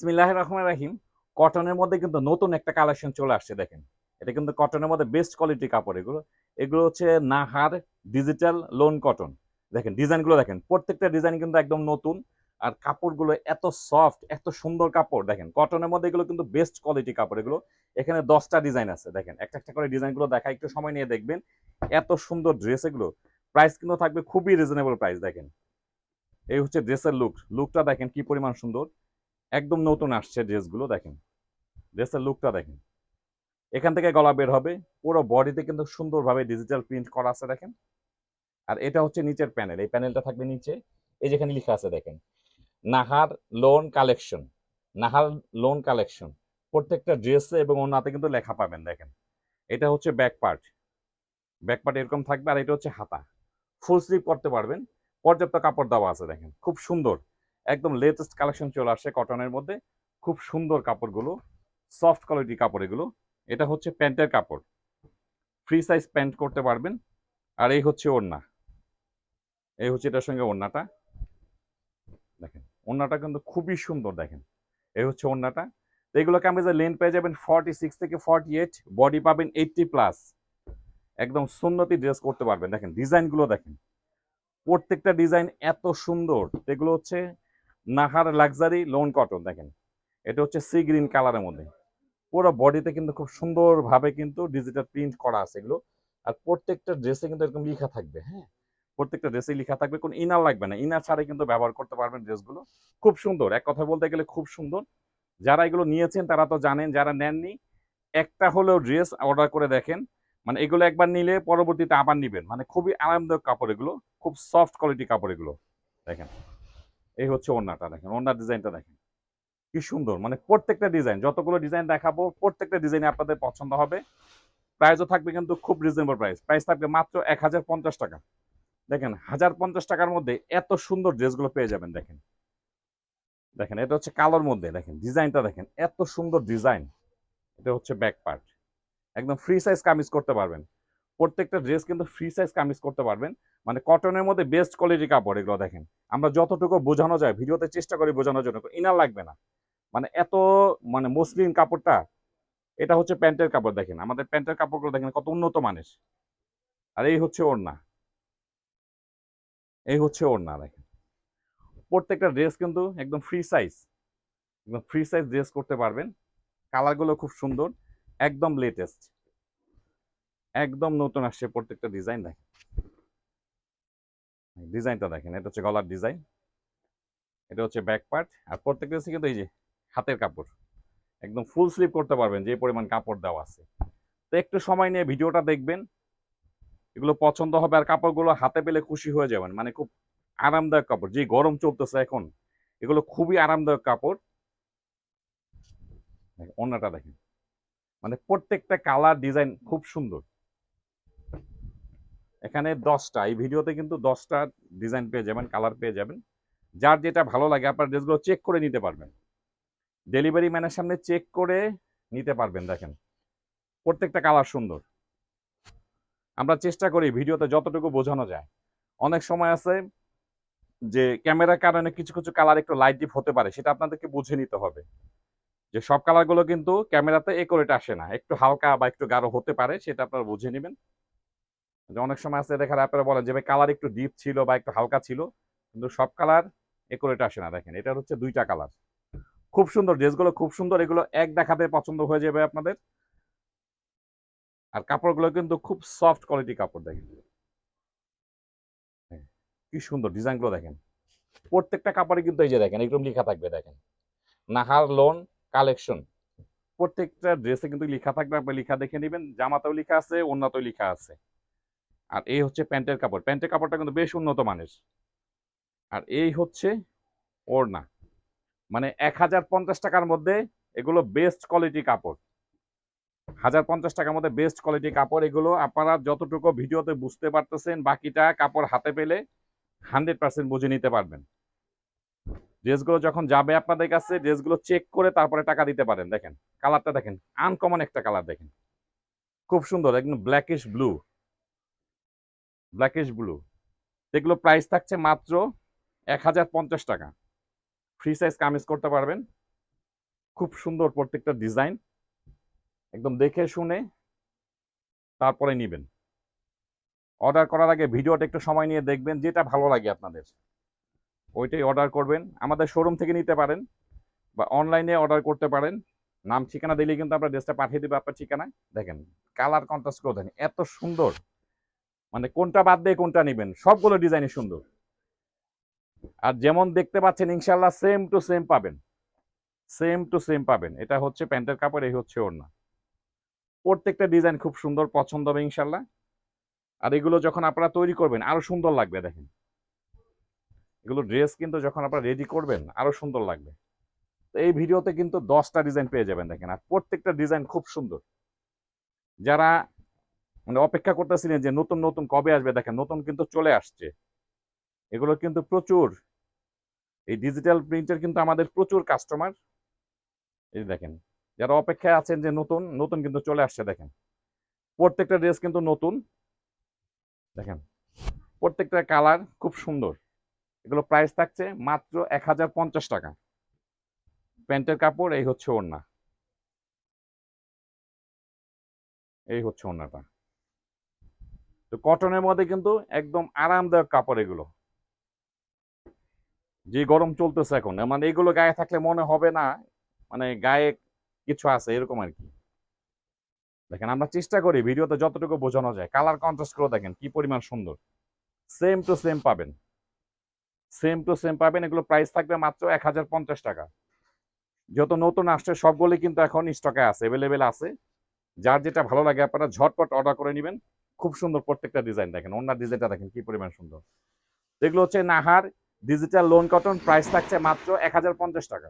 বিসমিল্লাহ রহমান রাহিম, কটনের মধ্যে কিন্তু নতুন একটা কালেকশন চলে আসছে, দেখেন। এটা কিন্তু কটনের মধ্যে বেস্ট কোয়ালিটি কাপড় এগুলো। এগুলো হচ্ছে নাহার ডিজিটাল লোন কটন দেখেন, ডিজাইনগুলো দেখেন, প্রত্যেকটা ডিজাইন কিন্তু একদম নতুন। আর কাপড়গুলো এত সফট এত সুন্দর কাপড়, দেখেন, কটনের মধ্যে এগুলো কিন্তু বেস্ট কোয়ালিটি কাপড় এগুলো। এখানে দশটা ডিজাইন আছে, দেখেন, একটা একটা করে ডিজাইনগুলো দেখা একটু সময় নিয়ে দেখবেন। এত সুন্দর ড্রেস এগুলো। প্রাইস কিন্তু থাকবে খুবই রিজনেবল প্রাইস দেখেন। এই হচ্ছে ড্রেসের লুক লুকটা দেখেন কি পরিমাণ সুন্দর। একদম নতুন আসছে ড্রেসগুলো দেখেন। ড্রেসের লুকটা দেখেন। এখান থেকে গলা বের হবে, পুরো বডিতে কিন্তু সুন্দরভাবে ডিজিটাল প্রিন্ট করা আছে, দেখেন। আর এটা হচ্ছে নিচের প্যানেল এই প্যানেলটা থাকবে নিচে। এই যেখানে লেখা আছে, দেখেন। Nahar lawn collection Nahar lawn collection প্রত্যেকটা ড্রেসে এবং ওনাতে কিন্তু লেখা পাবেন, দেখেন। এটা হচ্ছে ব্যাক পার্ট ব্যাক পার্ট এরকম থাকবে, আর এটা হচ্ছে হাতা। ফুল স্লিভ করতে পারবেন। পর্যাপ্ত কাপড় দেওয়া আছে, দেখেন। খুব সুন্দর। একদম লেটেস্ট কালেকশন চলে আসছে কটনের মধ্যে। খুব সুন্দর কাপড়গুলো সফট কোয়ালিটি কাপড় এগুলো। এটা হচ্ছে প্যান্টের কাপড়। ফ্রি সাইজ প্যান্ট করতে পারবেন। আর এই হচ্ছে ওড়না। এই হচ্ছে এটার সঙ্গে ওড়নাটা। দেখেন, ওড়নাটা কিন্তু খুবই সুন্দর দেখেন। এই হচ্ছে ওড়নাটা। তো আমরা যে লেন্থ পেয়ে যাবেন ফর্টি সিক্স থেকে ফর্টি এইট বডি পাবেন এইটটি প্লাস একদম সুন্নতি ড্রেস করতে পারবেন। দেখেন ডিজাইনগুলো দেখেন। প্রত্যেকটা ডিজাইন এত সুন্দর। এগুলো হচ্ছে নাহার লাক্সারি লোন কটন দেখেন। এটা হচ্ছে সি গ্রিন কালারের মধ্যে। পুরো বডিতে কিন্তু খুব সুন্দরভাবে কিন্তু ডিজিটাল প্রিন্ট করা আছে এগুলো। আর প্রত্যেকটা ড্রেসে কিন্তু এরকম লেখা থাকবে হ্যাঁ? প্রত্যেকটা ড্রেসে লেখা থাকবে, কোনো ইনার লাগবে না। ইনার ছাড়াই কিন্তু ব্যবহার করতে পারবেন ড্রেসগুলো খুব সুন্দর। এক কথা বলতে গেলে খুব সুন্দর। যারা এগুলো নিয়েছেন, তারা তো জানেন, যারা নেননি, একটা হলেও ড্রেস অর্ডার করে দেখেন। মানে এগুলো একবার নিলে পরবর্তীতে আবার নিবেন। মানে খুবই আরামদায়ক কাপড় এগুলো। খুব সফট কোয়ালিটি কাপড় এগুলো। দেখেন। এই হচ্ছে ওড়নাটা দেখেন, ওড়নার ডিজাইনটা দেখেন। কি সুন্দর মানে প্রত্যেকটা ডিজাইন যতগুলো ডিজাইন দেখাবো, প্রত্যেকটা ডিজাইন আপনাদের পছন্দ হবে। প্রাইসও থাকবে কিন্তু খুব রিজনেবল প্রাইস প্রাইস থাকবে মাত্র এক হাজার পঞ্চাশ টাকা। দেখেন, হাজার পঞ্চাশ টাকার মধ্যে এত সুন্দর ড্রেসগুলো পেয়ে যাবেন, দেখেন। দেখেন, এটা হচ্ছে কালোর মধ্যে, দেখেন ডিজাইনটা দেখেন, এত সুন্দর ডিজাইন এটা হচ্ছে ব্যাক পার্ট একদম ফ্রি সাইজ কামিজ করতে পারবেন। প্রত্যেকটা ড্রেস কিন্তু ফ্রি সাইজ কামিজ করতে পারবেন। মানে কটনের মধ্যে বেস্ট কোয়ালিটি কাপড়, এগুলো দেখেন। আমরা যতটুকু বোঝানো যায়, ভিডিওতে চেষ্টা করি বোঝানোর জন্য ইনার লাগবে না। মানে এত মানে মসলিন কাপড়টা, এটা হচ্ছে প্যান্টের কাপড় দেখেন। আমাদের প্যান্টের কাপড়গুলো দেখেন, কত উন্নত মানের। আর এই হচ্ছে ওড়না। এই হচ্ছে ওড়না, দেখেন। প্রত্যেকটা ড্রেস কিন্তু একদম ফ্রি সাইজ একদম ফ্রি সাইজ ড্রেস করতে পারবেন। কালারগুলো খুব সুন্দর, একদম লেটেস্ট একদম নতুন আসছে প্রত্যেকটা ডিজাইন দেখেন। ডিজাইনটা দেখেন, এটা হচ্ছে গলার ডিজাইন এটা হচ্ছে ব্যাক পার্ট আর প্রত্যেকটা হচ্ছে কিন্তু এই যে হাতের কাপড়। একদম ফুল স্লিপ করতে পারবেন, যে পরিমাণ কাপড় দেওয়া আছে। তো একটু সময় নিয়ে ভিডিওটা দেখবেন। এগুলো পছন্দ হবে আর কাপড়গুলো হাতে পেলে খুশি হয়ে যাবেন। মানে খুব আরামদায়ক কাপড়। যে গরম চলতেছে এখন, এগুলো খুবই আরামদায়ক কাপড়। অন্যটা দেখেন। মানে প্রত্যেকটা কালার ডিজাইন খুব সুন্দর। এখানে দশটা, এই ভিডিওতে কিন্তু দশটা ডিজাইন পেয়ে যাবেন কালার পেয়ে যাবেন। যার যেটা ভালো লাগে, আপনার ড্রেসগুলো চেক করে নিতে পারবেন। ডেলিভারি ম্যানের সামনে চেক করে নিতে পারবেন, দেখেন। প্রত্যেকটা কালার সুন্দর। আমরা চেষ্টা করি ভিডিওতে যতটুকু বোঝানো যায়। অনেক সময় আছে যে ক্যামেরার কারণে কিছু কিছু কালার একটু লাইট ডিপ হতে পারে, সেটা আপনাদেরকে বুঝে নিতে হবে। যে, সব কালারগুলো কিন্তু ক্যামেরাতে একরেট আসে না। একটু হালকা বা একটু গাঢ় হতে পারে, সেটা আপনারা বুঝে নেবেন। যে অনেক সময় আছে দেখার আপনারা বলেন যে ভাই কালার একটু ডিপ ছিল বা একটু হালকা ছিল। কিন্তু সব কালার একরেট আসে না দেখেন। এটা হচ্ছে দুইটা কালার খুব সুন্দর ড্রেসগুলো খুব সুন্দর। এগুলো এক দেখাতে পছন্দ হয়ে যাবে আপনাদের। আর কাপড়গুলো কিন্তু খুব সফট কোয়ালিটি কাপড় দেখেন। হ্যাঁ, কি সুন্দর ডিজাইনগুলো দেখেন। প্রত্যেকটা কাপড়ে কিন্তু এই যে দেখেন এরকম লেখা থাকবে দেখেন। Nahar lawn collection. প্রত্যেকটা ড্রেসে কিন্তু লেখা থাকবে আপনি লেখা দেখে নেবেন জামাতেও লেখা আছে অন্যতেও লেখা আছে। আর এই হচ্ছে প্যান্টের কাপড়। প্যান্টের কাপড়টা কিন্তু বেশ উন্নত মানের। আর এই হচ্ছে ওড়না। মানে এক হাজার পঞ্চাশ টাকার মধ্যে এগুলো বেস্ট কোয়ালিটি কাপড়। হাজার পঞ্চাশ টাকার মধ্যে বেস্ট কোয়ালিটি কাপড়। এগুলো আপনারা যতটুকু ভিডিওতে বুঝতে পারতেছেন, বাকিটা কাপড় হাতে পেলে হান্ড্রেড পার্সেন্ট বুঝে নিতে পারবেন। ড্রেসগুলো যখন যাবে আপনাদের কাছে, ড্রেসগুলো চেক করে তারপরে টাকা দিতে পারেন। দেখেন কালারটা দেখেন আনকমন একটা কালার দেখেন। খুব সুন্দর, একদম ব্ল্যাকিশ ব্লু ব্ল্যাকিশ ব্লু এগুলো প্রাইস থাকছে মাত্র এক হাজার পঞ্চাশ টাকা। ফ্রি সাইজ কামিজ করতে পারবেন। খুব সুন্দর প্রত্যেকটা ডিজাইন একদম দেখে শুনে তারপরে নিবেন। অর্ডার করার আগে ভিডিওটা একটু সময় নিয়ে দেখবেন, যেটা ভালো লাগে আপনাদের। ওইটাই অর্ডার করবেন। আমাদের শোরুম থেকে নিতে পারেন বা অনলাইনে অর্ডার করতে পারেন। নাম ঠিকানা দিলেই কিন্তু আমরা ড্রেসটা পাঠিয়ে দেবো আপনার ঠিকানায়। দেখেন কালার কন্ট্রাস্ট করে দেখেন, এত সুন্দর। মানে কোনটা বাদ দিয়ে কোনটা নেবেন? সবগুলো ডিজাইনই সুন্দর। আর যেমন দেখতে পাচ্ছেন ইনশাল্লাহ সেম টু সেম পাবেন। সেম টু সেম পাবেন। এটা হচ্ছে প্যান্টের কাপড়, এই হচ্ছে ওড়না। প্রত্যেকটা ডিজাইন খুব সুন্দর, পছন্দ হবে ইনশাল্লাহ আর এগুলো যখন আপনারা তৈরি করবেন, আরও সুন্দর লাগবে, দেখেন। এগুলো ড্রেস কিন্তু যখন আপনারা রেডি করবেন, আরও সুন্দর লাগবে। তো এই ভিডিওতে কিন্তু দশটা ডিজাইন পেয়ে যাবেন, দেখেন। আর প্রত্যেকটা ডিজাইন খুব সুন্দর। যারা মানে অপেক্ষা করতেছিলেন যে নতুন নতুন কবে আসবে, দেখেন নতুন কিন্তু চলে আসছে। এগুলো কিন্তু প্রচুর। এই ডিজিটাল প্রিন্টের কিন্তু আমাদের প্রচুর কাস্টমার এই দেখেন, যারা অপেক্ষায় আছেন যে নতুন নতুন কিন্তু চলে আসছে, দেখেন। প্রত্যেকটা ড্রেস কিন্তু নতুন। দেখেন, প্রত্যেকটা কালার খুব সুন্দর। এগুলো প্রাইস থাকছে মাত্র এক হাজার পঞ্চাশ টাকা। প্যান্টের কাপড়, এই হচ্ছে ওড়না। এই হচ্ছে ওড়নাটা। তো কটনের মধ্যে কিন্তু একদম আরামদায়ক কাপড় এগুলো। যে গরম চলতেছে এখন মানে এগুলো গায়ে থাকলে মনে হবে না মানে গায়ে কিছু আছে, এরকম আর কি। দেখেন, আমরা চেষ্টা করি ভিডিওতে যতটুকু বোঝানো যায়। কালার কন্ট্রাস্ট করে দেখেন, কি পরিমাণ সুন্দর। সেম টু সেম পাবেন। সেম টু সেম পাবেন, এগুলো প্রাইস থাকবে মাত্র এক হাজার পঞ্চাশ টাকা। যত নতুন আসছে সবগুলি কিন্তু এখন স্টকে আছে অ্যাভেলেবেল আছে। যার যেটা ভালো লাগে আপনারা ঝটপট অর্ডার করে নেবেন। খুব সুন্দর প্রত্যেকটা ডিজাইন দেখেন। অন্য ডিজাইনটা দেখেন, কি পরিমাণ সুন্দর। যেগুলো হচ্ছে Nahar digital lawn cotton price থাকছে মাত্র এক হাজার পঞ্চাশ টাকা।